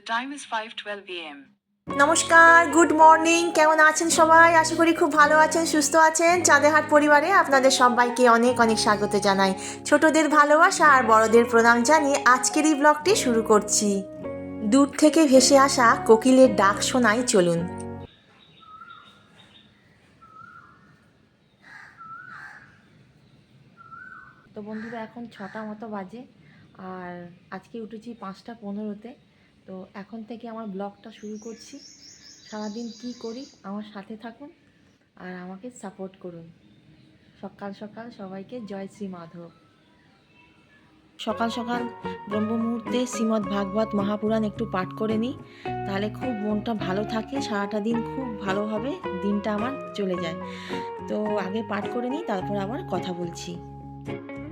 The time is 5:12 a.m. নমস্কার good morning কেমন আছেন সবাই? আশা করি খুব ভালো আছেন সুস্থ আছেন। চাঁদেহাট পরিবারে আপনাদের সবাইকে অনেক অনেক স্বাগত জানাই। ছোটদের ভালোবাসা আর বড়দের প্রণাম জানিয়ে আজকের এই ব্লগটি শুরু করছি। দূর থেকে ভেসে আসা কোকিলের ডাক শোনাই চলুন। তো বন্ধুরা এখন ছটা মতো বাজে আর আজকে উঠেছি পাঁচটা পনেরোতে। তো এখন থেকে আমার ব্লগটা শুরু করছি। সারাদিন কি করি, আমার সাথে থাকুন আর আমাকে সাপোর্ট করুন। সকাল সকাল সবাইকে জয় শ্রী মাধব। সকাল সকাল ব্রহ্ম মুহূর্তে শ্রীমদ্ ভাগবত মহাপুরাণ একটু পাঠ করে নিই। তাহলে খুব মনটা ভালো থাকে, সারাটা দিন খুব ভালোভাবে দিনটা আমার চলে যায়। তো আগে পাঠ করে নিই, তারপর আবার কথা বলছি।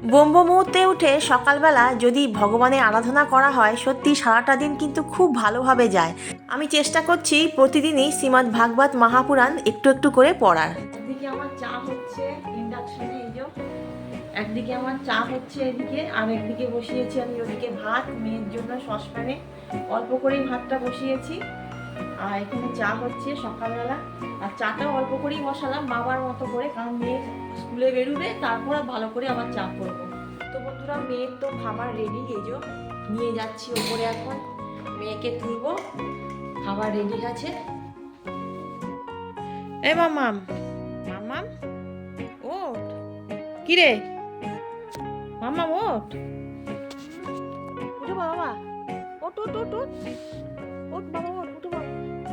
ব্রহ্ম মুহূর্তে উঠে সকালবেলা যদি ভগবানের আরাধনা করা হয়, সত্যি সারাটা দিন কিন্তু খুব ভালোভাবে যায়। আমি চেষ্টা করছি প্রতিদিনই শ্রীমদ্ ভাগবত মহাপুরাণ একটু একটু করে পড়ার। একদিকে আমার চা হচ্ছে একদিকে আমার চা হচ্ছে এদিকে, আর একদিকে বসিয়েছি আমি ওদিকে ভাত, মেয়ের জন্য সসপ্যানে। অল্প করেই ভাতটা বসিয়েছি। আর এখানে চা হচ্ছে সকালবেলা। আর চাটাও অল্প করেই বসালাম বাবার মতো করে কারণ মেয়ে স্কুলে বেরোবে তারপর ভালো করে আবার চা করব। তো বন্ধুরা মেয়ের তো খাবার রেডি এই যে নিয়ে যাচ্ছি ওপরে এখন। মেয়েকে তুলবো খাবার রেডি আছে। এ মামাম মামাম ওট কি রে মামাম ওট উঠে বাবা ওট ওট ওট ওট ওট বাবা ওট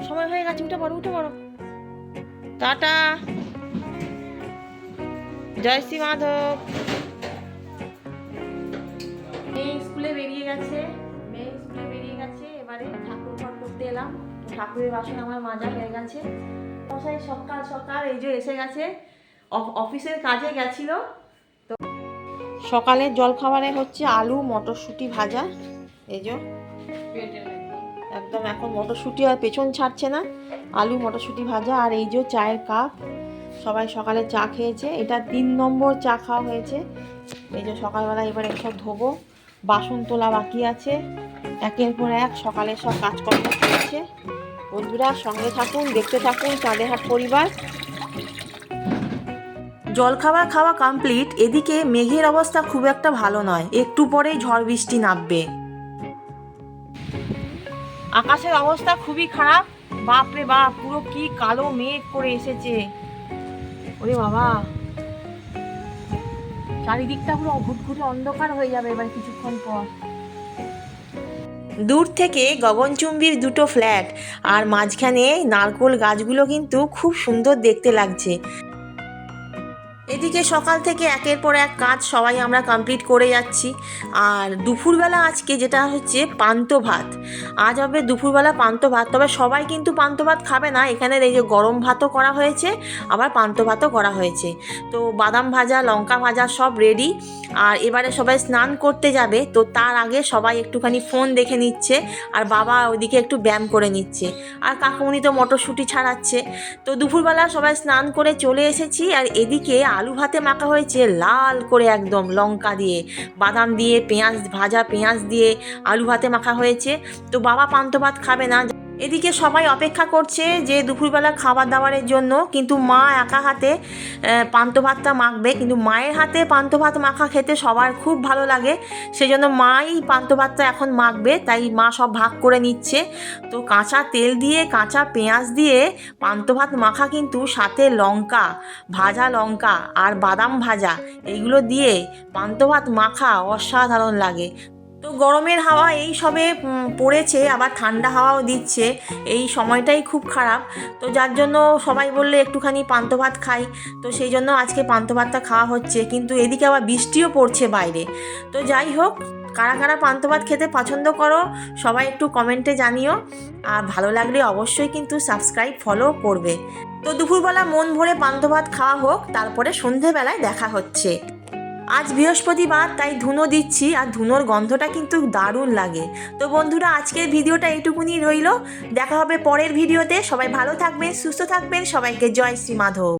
সময় হয়ে গেছে উঠে পড়ো উঠে পড়ো। টাটা। জয় শ্রী মাধব। মেয়ে স্কুলে বেরিয়ে গেছে মেয়ে স্কুলে বেরিয়ে গেছে এবারে ঠাকুর ঘর করতে এলাম। ঠাকুরের বাসন আমার মাজা হয়ে গেছে। মশাই সকাল সকাল এই যে এসে গেছে অফ- অফিসের কাজে গেছিল। তো সকালের জলখাবারে হচ্ছে আলু মটরশুঁটি ভাজা এই যে। একদম এখন মটরশুঁটি আর পেছন ছাড়ছে না। আলু, মটরশুঁটি ভাজা আর এই যে চায়ের কাপ। সবাই সকালে চা খেয়েছে। এটা তিন নম্বর চা খাওয়া হয়েছে। এই যে সকালবেলা এবার এসব ধোবো। বাসন তোলা বাকি আছে। একের পর এক সকালে সব কাজকর্ম চলছে। বন্ধুরা, সঙ্গে থাকুন, দেখতে থাকুন চাঁদেহাট পরিবার। জলখাবার খাওয়া কমপ্লিট এদিকে মেঘের অবস্থা খুব একটা ভালো নয়। একটু পরেই ঝড় বৃষ্টি নামবে। আকাশের অবস্থা খুবই খারাপ। বাপরে বাপ, পুরো কি কালো মেঘ করে এসেছে। ওরে বাবা। চারিদিকটা পুরো ঘুটঘুটে অন্ধকার হয়ে যাবে এবার কিছুক্ষণ পর। দূর থেকে গগনচুম্বির দুটো ফ্ল্যাট, আর মাঝখানে নারকোল গাছগুলো কিন্তু খুব সুন্দর দেখতে লাগছে। এদিকে সকাল থেকে একের পর এক কাজ সবাই আমরা কমপ্লিট করে যাচ্ছি। আর দুপুরবেলা আজকে যেটা হচ্ছে পান্ত ভাত। আজ হবে দুপুরবেলা পান্ত ভাত, তবে সবাই কিন্তু পান্ত ভাত খাবে না। এখানে এই যে গরম ভাতও করা হয়েছে, আবার পান্ত ভাতও করা হয়েছে। তো বাদাম ভাজা, লঙ্কা ভাজা সব রেডি আর এবারে সবাই স্নান করতে যাবে, তো তার আগে সবাই একটুখানি ফোন দেখে নিচ্ছে, আর বাবা ওইদিকে একটু ব্যায়াম করে নিচ্ছে। আর কাকুমনি তো মটরশুঁটি ছাড়াচ্ছে। তো দুপুরবেলা সবাই স্নান করে চলে এসেছি, আর এদিকে আলু ভাতে মাখা হয়েছে লাল করে একদম লঙ্কা দিয়ে, বাদাম দিয়ে, পেঁয়াজ ভাজা পেঁয়াজ দিয়ে আলু ভাতে মাখা হয়েছে। তো বাবা পান্ত ভাত খাবে না। এদিকে সবাই অপেক্ষা করছে যে দুপুরবেলা খাবার দাবারের জন্য, কিন্তু মা একা হাতে পান্ত ভাতটা মাখবে। কিন্তু মায়ের হাতে পান্ত ভাত মাখা খেতে সবার খুব ভালো লাগে। সেজন্য মাই পান্ত ভাতটা এখন মাখবে, তাই মা সব ভাগ করে নিচ্ছে। তো কাঁচা তেল দিয়ে, কাঁচা পেঁয়াজ দিয়ে পান্ত ভাত মাখা কিন্তু সাথে লঙ্কা, ভাজা লঙ্কা আর বাদাম ভাজা, এইগুলো দিয়ে পান্ত ভাত মাখা অসাধারণ লাগে। তো গরমের হাওয়া এই সবে পড়েছে আবার ঠান্ডা হাওয়াও দিচ্ছে এই সময়টাই খুব খারাপ। তো যার জন্য সবাই বললে একটুখানি পান্ত ভাত খাই তো সেই জন্য আজকে পান্ত ভাতটা খাওয়া হচ্ছে কিন্তু এদিকে আবার বৃষ্টিও পড়ছে বাইরে। তো যাই হোক কারা কারা পান্ত ভাত খেতে পছন্দ করো সবাই একটু কমেন্টে জানিও আর ভালো লাগলে অবশ্যই কিন্তু সাবস্ক্রাইব ফলো করবে। তো দুপুরবেলা মন ভরে পান্ত ভাত খাওয়া হোক তারপরে সন্ধেবেলায় দেখা হচ্ছে। আজ বৃহস্পতিবার, তাই ধুনো দিচ্ছি আর ধুনোর গন্ধটা কিন্তু দারুণ লাগে। তো বন্ধুরা, আজকের ভিডিওটা এটুকুনি রইল। দেখা হবে পরের ভিডিওতে। সবাই ভালো থাকবেন, সুস্থ থাকবেন। সবাইকে জয় শ্রী মাধব।